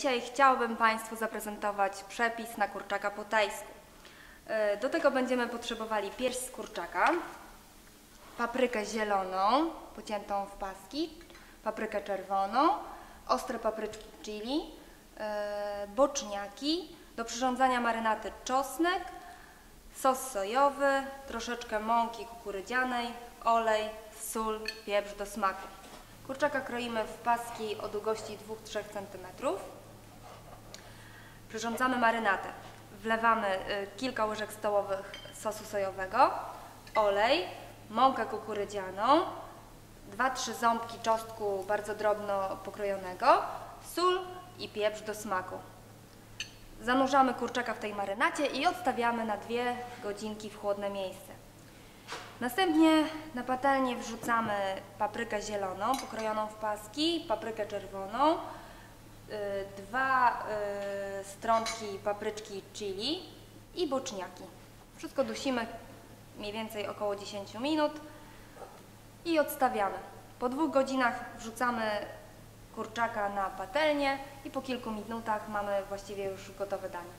Dzisiaj chciałabym Państwu zaprezentować przepis na kurczaka po tajsku. E, Do tego będziemy potrzebowali pierś z kurczaka, paprykę zieloną, pociętą w paski, paprykę czerwoną, ostre papryczki chili, e, boczniaki, do przyrządzania marynaty czosnek, sos sojowy, troszeczkę mąki kukurydzianej, olej, sól, pieprz do smaku. Kurczaka kroimy w paski o długości 2-3 cm. Przyrządzamy marynatę. Wlewamy y, kilka łyżek stołowych sosu sojowego, olej, mąkę kukurydzianą, 2-3 ząbki czosnku bardzo drobno pokrojonego, sól i pieprz do smaku. Zanurzamy kurczaka w tej marynacie i odstawiamy na dwie godzinki w chłodne miejsce. Następnie na patelnię wrzucamy paprykę zieloną, pokrojoną w paski, paprykę czerwoną, strączki papryczki chili i boczniaki. Wszystko dusimy mniej więcej około 10 minut i odstawiamy. Po dwóch godzinach wrzucamy kurczaka na patelnię i po kilku minutach mamy właściwie już gotowe danie.